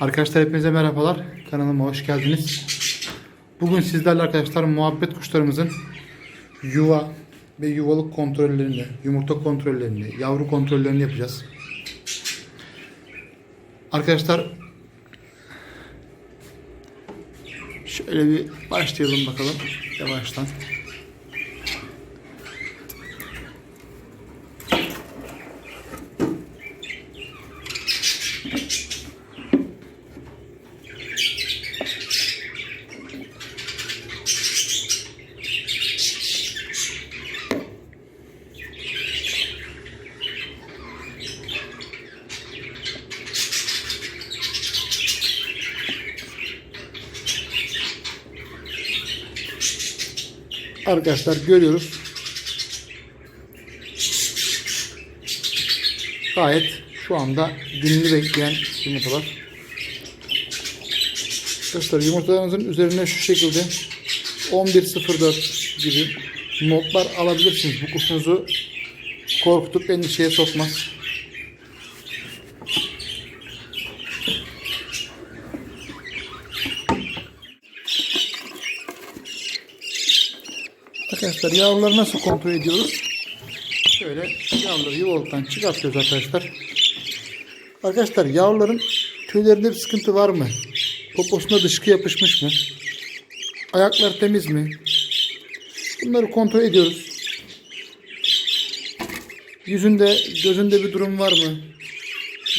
Arkadaşlar hepinize merhabalar. Kanalıma hoş geldiniz. Bugün sizlerle arkadaşlar muhabbet kuşlarımızın yuva ve yuvalık kontrollerini, yumurta kontrollerini, yavru kontrollerini yapacağız. Arkadaşlar şöyle bir başlayalım bakalım yavaştan. Arkadaşlar görüyoruz. Gayet şu anda gününü bekleyen yumurtalar. Arkadaşlar yumurtalarınızın üzerine şu şekilde 11.04 gibi notlar alabilirsiniz. Bu kuşunuzu korkutup endişeye sokmaz. Arkadaşlar yavruları nasıl kontrol ediyoruz? Şöyle yavruları yuvalıktan çıkartıyoruz arkadaşlar. Arkadaşlar yavruların tüylerinde bir sıkıntı var mı? Poposuna dışkı yapışmış mı? Ayaklar temiz mi? Bunları kontrol ediyoruz. Yüzünde, gözünde bir durum var mı?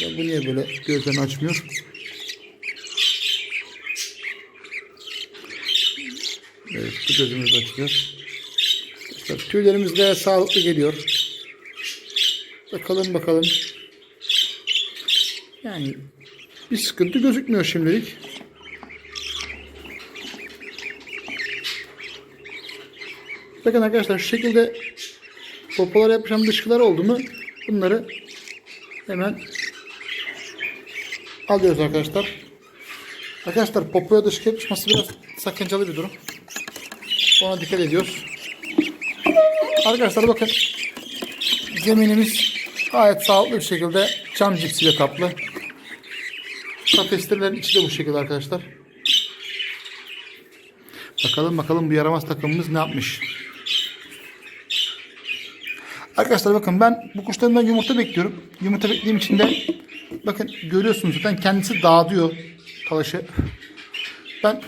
Ya bu niye böyle gözlerini açmıyor? Evet, bu gözümüz açılıyor. Arkadaşlar tüylerimiz de sağlıklı geliyor. Bakalım bakalım. Yani bir sıkıntı gözükmüyor şimdilik. Bakın arkadaşlar şu şekilde popolara yapışan dışkılar oldu mu bunları hemen alıyoruz arkadaşlar. Arkadaşlar popoya dışkı yapışması biraz sakıncalı bir durum. Ona dikkat ediyoruz. Arkadaşlar bakın zeminimiz gayet sağlıklı bir şekilde cam cipsiyle kaplı. Kafestirlerin içi de bu şekilde arkadaşlar. Bakalım bakalım bu yaramaz takımımız ne yapmış. Arkadaşlar bakın ben bu kuşlarımdan yumurta bekliyorum. Yumurta beklediğim için de bakın görüyorsunuz zaten kendisi dağıtıyor talaşı. Ben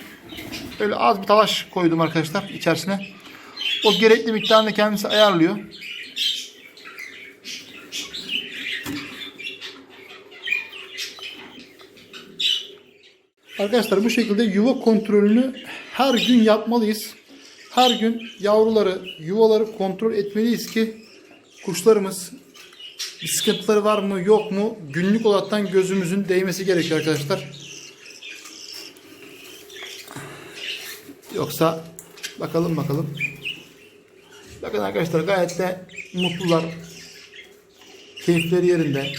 böyle az bir talaş koydum arkadaşlar içerisine. O gerekli miktarını kendisi ayarlıyor. Arkadaşlar bu şekilde yuva kontrolünü her gün yapmalıyız. Her gün yavruları, yuvaları kontrol etmeliyiz ki kuşlarımız sıkıntıları var mı yok mu günlük olaraktan gözümüzün değmesi gerekiyor arkadaşlar. Yoksa bakalım bakalım. Bakın arkadaşlar gayet de mutlular. Keyifleri yerinde.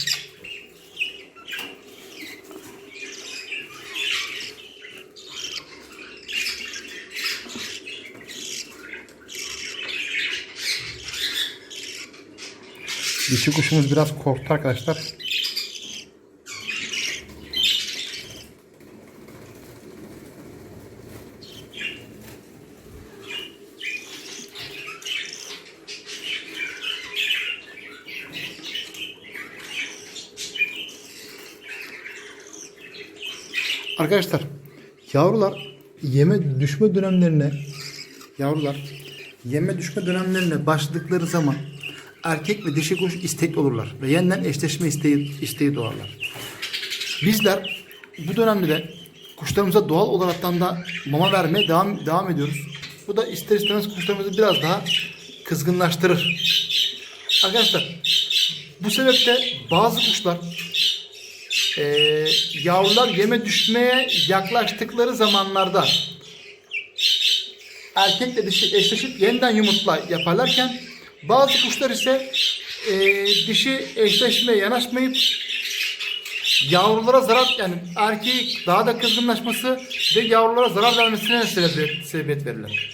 Dişi kuşumuz biraz korktu arkadaşlar. Arkadaşlar yavrular yeme düşme dönemlerine yavrular yeme düşme dönemlerine başladıkları zaman erkek ve dişi kuş istekli olurlar ve yeniden eşleşme isteği, isteği doğarlar. Bizler bu dönemde de kuşlarımıza doğal olaraktan da mama vermeye devam, devam ediyoruz. Bu da ister istemez kuşlarımızı biraz daha kızgınlaştırır. Arkadaşlar bu sebeple bazı kuşlar ee, yavrular yeme düşmeye yaklaştıkları zamanlarda erkekle dişi eşleşip yeniden yumurtla yaparlarken bazı kuşlar ise e, dişi eşleşmeye yanaşmayıp yavrulara zarar yani erkeği daha da kızgınlaşması ve yavrulara zarar vermesine sebebiyet, sebebiyet verirler.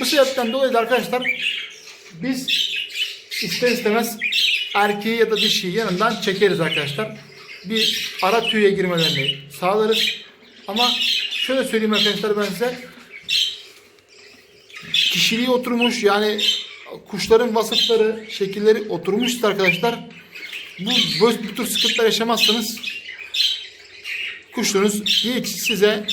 Bu sebepten dolayı da arkadaşlar biz ister istemez erkeği ya da dişiyi yanından çekeriz arkadaşlar. Bir ara tüye girmelerini sağlarız. Ama şöyle söyleyeyim arkadaşlar ben size kişiliği oturmuş yani kuşların vasıfları, şekilleri oturmuşsa arkadaşlar bu, bu, bu tür sıkıntılar yaşamazsanız kuşlarınız hiç size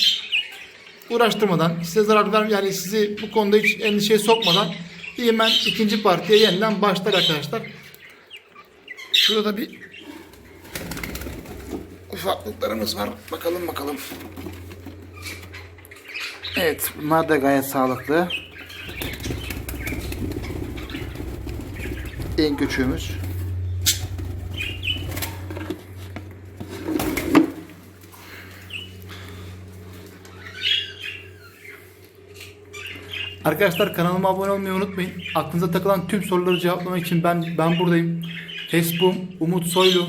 uğraştırmadan, size zarar vermem yani sizi bu konuda hiç endişeye sokmadan hemen ikinci partiye yeniden başlar arkadaşlar. Şurada da bir ufaklıklarımız var. Bakalım bakalım. Evet, bunlar da gayet sağlıklı. En küçüğümüz. Arkadaşlar kanalıma abone olmayı unutmayın. Aklınıza takılan tüm soruları cevaplamak için ben ben buradayım. Facebook Umut Soylu.